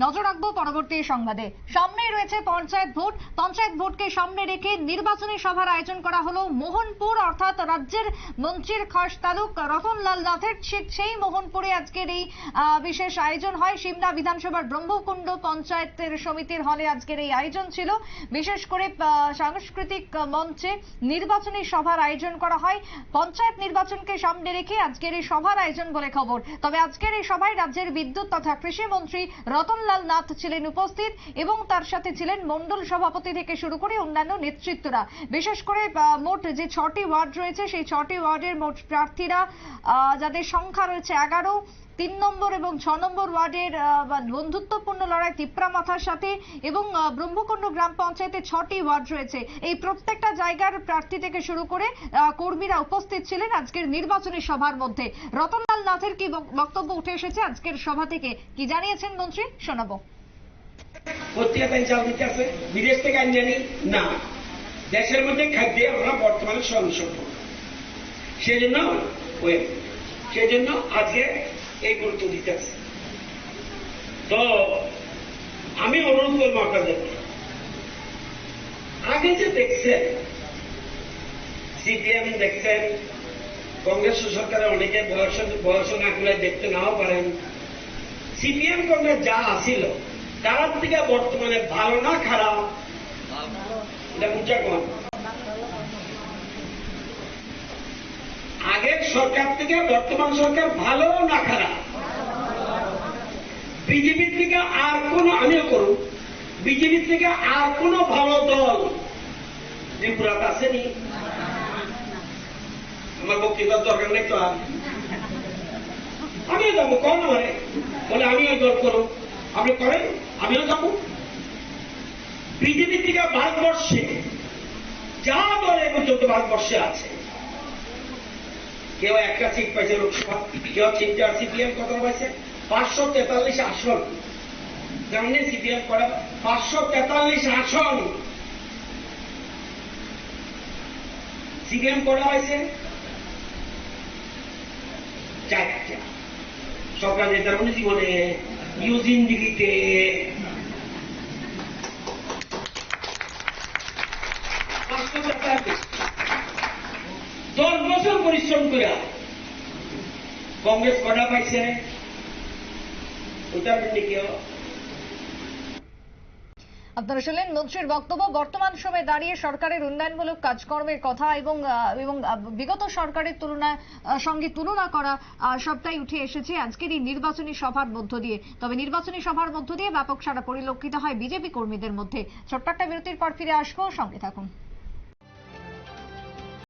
নজর রাখব পরবর্তী সংবাদে। সামনেই রয়েছে পঞ্চায়েত ভোট। পঞ্চায়েত ভোটকে সামনে রেখে নির্বাচনী সভার আয়োজন করা হলো মোহনপুর, অর্থাৎ রাজ্যের মন্ত্রীর খাস তালুক রতনলাল নাথের সেই মোহনপুরে আজকের এই বিশেষ আয়োজন হয়। সিমনা বিধানসভার ব্রহ্মকুণ্ড পঞ্চায়েতের সমিতির হলে আজকের এই আয়োজন ছিল। বিশেষ করে সাংস্কৃতিক মঞ্চে নির্বাচনী সভার আয়োজন করা হয়। পঞ্চায়েত নির্বাচনকে সামনে রেখে আজকের এই সভার আয়োজন বলে খবর। তবে আজকের এই সভায় রাজ্যের বিদ্যুৎ তথা কৃষি মন্ত্রী রতনলাল নাথ ছিলেন উপস্থিত এবং তার সাথে ছিলেন মন্ডল সভাপতি থেকে শুরু করে অন্যান্য নেতৃত্বরা। বিশেষ করে মোট যে ছটি ওয়ার্ড রয়েছে, সেই ছটি ওয়ার্ডের মোট প্রার্থীরা যাদের সংখ্যা রয়েছে এগারো তিন নম্বর এবং ছ নম্বর ওয়ার্ডের বন্ধুত্বপূর্ণ লড়াই তিপ্রা মাথার সাথে এবং ব্রহ্মকুণ্ড গ্রাম পঞ্চায়েতে ছটি ওয়ার্ড রয়েছে। এই প্রত্যেকটা জায়গার প্রার্থী থেকে শুরু করে কর্মীরা উপস্থিত ছিলেন আজকের নির্বাচনী সভার মধ্যে। রতনলাল নাথের কি বক্তব্য উঠে এসেছে আজকের সভা থেকে? কি জানিয়েছেন মন্ত্রী? শোনাবো। বিদেশ থেকে জানি না। দেশের মধ্যে আমরা বর্তমানে স্বয়ংসম্পূর্ণ সেই জন্য ওই সেই জন্য আজকে এই গুরুত্ব দিতে আছে। তো আমি অনুরোধ করব আপনাদের। আগে যে দেখছেন, সিপিএম দেখছেন, কংগ্রেস সরকারের অনেকে বয়স বয়স না করে দেখতে নাও পারেন। সিপিএম কংগ্রেস যা আসিল তার থেকে বর্তমানে ভালো না খারাপ? এটা বুঝা কম। সরকার থেকে, বর্তমান সরকার ভালো না খারাপ? বিজেপি থেকে আর কোন, আমিও করুন বিজেপি থেকে আর কোন ভালো দল ত্রিপুরাতে আসেনি। আমার বক্তৃতার দরকার নেই তো আর। আমিও যাব, কম আমারে বলে আমিও দল করুন। আপনি করেন, আমিও যাব। বিজেপি থেকে ভারতবর্ষে, যা দল এ পর্যন্ত ভারতবর্ষে আছে। কেউ একটা সিট পাইছে লোকসভা, কেউ তিনটা সিপিএম কত পাইছে? পাঁচশো তেতাল্লিশ আসন। জানেন সিপিএম করা? পাঁচশো তেতাল্লিশ আসন। সিপিএম করা হয়েছে চারটা। সরকার নেতার মানে জীবনে নিউ জিন্দিগিতে পাঁচশো তেতাল্লিশ। দশ বছর পরিশ্রম করে কংগ্রেস কটা পাইছে? ওইটা আপনি কেউ আপনারা শুনলেন মন্ত্রীর বক্তব্য। বর্তমান সময়ে দাঁড়িয়ে সরকারের উন্নয়নমূলক কাজকর্মের কথা এবং এবং বিগত সরকারের তুলনা সঙ্গে তুলনা করা সবটাই উঠে এসেছে আজকের এই নির্বাচনী সভার মধ্য দিয়ে। তবে নির্বাচনী সভার মধ্য দিয়ে ব্যাপক সারা পরিলক্ষিত হয় বিজেপি কর্মীদের মধ্যে। ছোট্ট একটা বিরতির পর ফিরে আসব। সঙ্গে থাকুন।